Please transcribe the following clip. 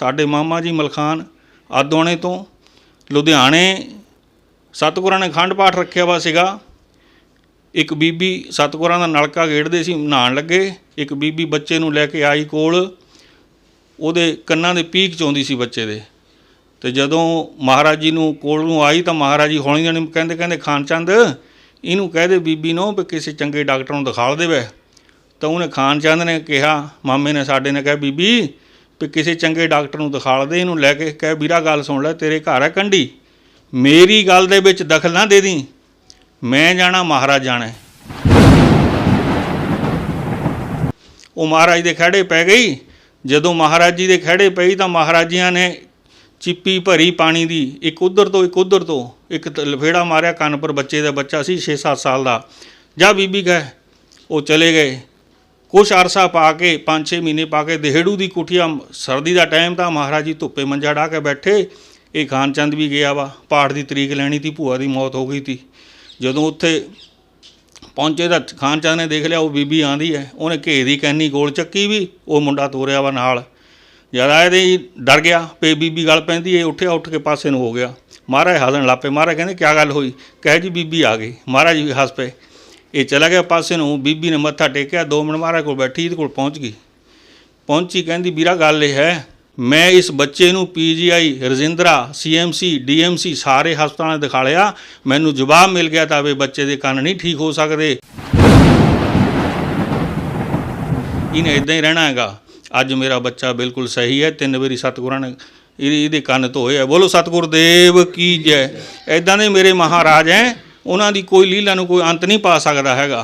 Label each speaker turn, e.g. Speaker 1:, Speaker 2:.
Speaker 1: ਸਾਡੇ ਮਾਮਾ ਜੀ ਮਲਖਾਨ ਆਦੋਣੇ ਤੋਂ ਲੁਧਿਆਣੇ ਸਤਿਗੁਰਾਂ ਨੇ ਖੰਡ ਪਾਠ ਰੱਖਿਆ ਵਾ ਸੀਗਾ। ਇੱਕ ਬੀਬੀ ਸਤਿਗੁਰਾਂ ਦਾ ਨਲਕਾ ਗੇੜਦੇ ਸੀ, ਨਹਾਉਣ ਲੱਗੇ। ਇੱਕ ਬੀਬੀ ਬੱਚੇ ਨੂੰ ਲੈ ਕੇ ਆਈ ਕੋਲ। ਉਹਦੇ ਕੰਨਾਂ ਦੇ ਪੀਕ ਚਾਉਂਦੀ ਸੀ ਬੱਚੇ ਦੇ। ਤੇ ਜਦੋਂ ਮਹਾਰਾਜ ਜੀ ਨੂੰ ਕੋਲ ਨੂੰ ਆਈ ਤਾਂ ਮਹਾਰਾਜ ਜੀ ਹੌਲੀ ਜਣੇ ਕਹਿੰਦੇ ਕਹਿੰਦੇ, ਖਾਨ ਚੰਦ, ਇਹਨੂੰ ਕਹਿ ਦੇ ਬੀਬੀ ਨੂੰ ਵੀ ਕਿਸੇ ਚੰਗੇ ਡਾਕਟਰ ਨੂੰ ਦਿਖਾ ਦੇਵੇ। ਤਾਂ ਉਹਨੇ ਖਾਨਚੰਦ ਨੇ ਕਿਹਾ, ਮਾਮੇ ਨੇ ਸਾਡੇ ਨੇ ਕਿਹਾ, ਬੀਬੀ ਵੀ ਕਿਸੇ ਚੰਗੇ ਡਾਕਟਰ ਨੂੰ ਦਿਖਾ ਦੇ, ਇਹਨੂੰ ਲੈ ਕੇ ਕਹਿ, ਵੀਰਾ ਗੱਲ ਸੁਣ ਲੈ, ਤੇਰੇ ਘਰ ਹੈ ਕੰਢੀ। ਮੇਰੀ ਗੱਲ ਦੇ ਵਿੱਚ ਦਖਲ ਨਾ ਦੇ ਦੀ। ਮੈਂ ਜਾਣਾ, ਮਹਾਰਾਜ ਜਾਣਾ ਉਹ ਮਹਾਰਾਜ ਦੇ ਖੜੇ ਪੈ ਗਈ। ਜਦੋਂ ਮਹਾਰਾਜ ਜੀ ਦੇ ਖੜੇ ਪਈ ਤਾਂ ਮਹਾਰਾਜੀਆਂ ਨੇ ਚਿੱਪੀ ਭਰੀ ਪਾਣੀ ਦੀ, ਇੱਕ ਉਧਰ ਤੋਂ, ਇੱਕ ਉਧਰ ਤੋਂ, ਇੱਕ ਲਫੇੜਾ ਮਾਰਿਆ, ਕੰਨ ਪਰ ਬੱਚੇ ਦਾ ਬੱਚਾ ਸੀ 6-7 ਸਾਲ ਦਾ। ਜਾ ਬੀਬੀ ਕਹੇ, ਉਹ ਚਲੇ ਗਏ। ਕੁਛ ਅਰਸਾ ਪਾ ਕੇ 5-6 ਮਹੀਨੇ ਪਾ ਕੇ ਦਹੇੜੂ ਦੀ ਕੁਠੀਆ, ਸਰਦੀ ਦਾ ਟਾਈਮ ਤਾਂ ਮਹਾਰਾਜ ਜੀ ਧੁੱਪੇ ਮੰਜਾ ਢਾ ਕੇ ਬੈਠੇ। ਇਹ ਖਾਨ ਚੰਦ ਵੀ ਗਿਆ ਵਾ, ਪਾਠ ਦੀ ਤਰੀਕ ਲੈਣੀ ਤੀ, ਭੂਆ ਦੀ ਮੌਤ ਹੋ ਗਈ ਤੀ। ਜਦੋਂ ਉੱਥੇ ਪਹੁੰਚੇ ਤਾਂ ਖਾਨ ਚੰਦ ਨੇ ਦੇਖ ਲਿਆ, ਉਹ ਬੀਬੀ ਆਂਦੀ ਹੈ ਉਹਨੇ ਘੇ ਦੀ ਕੈਨੀ ਗੋਲ ਚੱਕੀ ਵੀ, ਉਹ ਮੁੰਡਾ ਤੋਰਿਆ ਵਾ ਨਾਲ। ਜਦ ਆਏ ਦੇ ਡਰ ਗਿਆ ਪੇ ਬੀਬੀ ਗੱਲ ਪੈਂਦੀ ਏ ਉੱਠਿਆ ਉੱਠ ਕੇ ਪਾਸੇ ਨੂੰ ਹੋ ਗਿਆ। ਮਹਾਰਾਜ ਹੱਸਣ ਲੱਪੇ ਮਹਾਰਾਜ ਕਹਿੰਦੇ ਕੀ ਗੱਲ ਹੋਈ? ਕਹੇ ਜੀ ਬੀਬੀ ਆ ਗਈ, ਮਹਾਰਾਜ ਵੀ ਹੱਸ ਪਏ। ਇਹ ਚਲਾ ਗਿਆ ਪਾਸੇ ਨੂੰ, ਬੀਬੀ ਨੇ ਮੱਥਾ ਟੇਕਿਆ, ਦੋ ਮਿੰਟ ਮਹਾਰਾਜ ਕੋਲ ਬੈਠੀ, ਇਹਦੇ ਕੋਲ ਪਹੁੰਚ ਗਈ। ਪਹੁੰਚੀ ਕਹਿੰਦੀ, ਵੀਰਾ, ਗੱਲ ਇਹ ਹੈ, ਮੈਂ ਇਸ ਬੱਚੇ ਨੂੰ ਪੀਜੀਆਈ ਰਜਿੰਦਰਾ ਸੀਐਮਸੀ ਡੀਐਮਸੀ ਸਾਰੇ ਹਸਪਤਾਲਾਂ 'ਚ ਦਿਖਾ ਲਿਆ ਮੈਨੂੰ ਜਵਾਬ ਮਿਲ ਗਿਆ ਤਾਂ ਵੀ ਬੱਚੇ ਦੇ ਕੰਨ ਨਹੀਂ ਠੀਕ ਹੋ ਸਕਦੇ। ਇਹਨੇ ਇਦਾਂ ਹੀ ਰਹਿਣਾ ਹੈਗਾ। ਅੱਜ ਮੇਰਾ ਬੱਚਾ ਬਿਲਕੁਲ ਸਹੀ ਹੈ, ਤਿੰਨ ਵਾਰੀ ਸਤਿਗੁਰਾਂ ਨੇ ਇਹਦੇ ਇਹਦੇ ਕੰਨ ਧੋਏ ਆ। ਬੋਲੋ ਸਤਿਗੁਰ ਦੇਵ ਕੀ ਜੈ। ਇਦਾਂ ਦੇ ਮੇਰੇ ਮਹਾਰਾਜ ਹੈ। ਉਹਨਾਂ ਦੀ ਕੋਈ ਲੀਲਾ ਨੂੰ ਕੋਈ ਅੰਤ ਨਹੀਂ ਪਾ ਸਕਦਾ ਹੈਗਾ।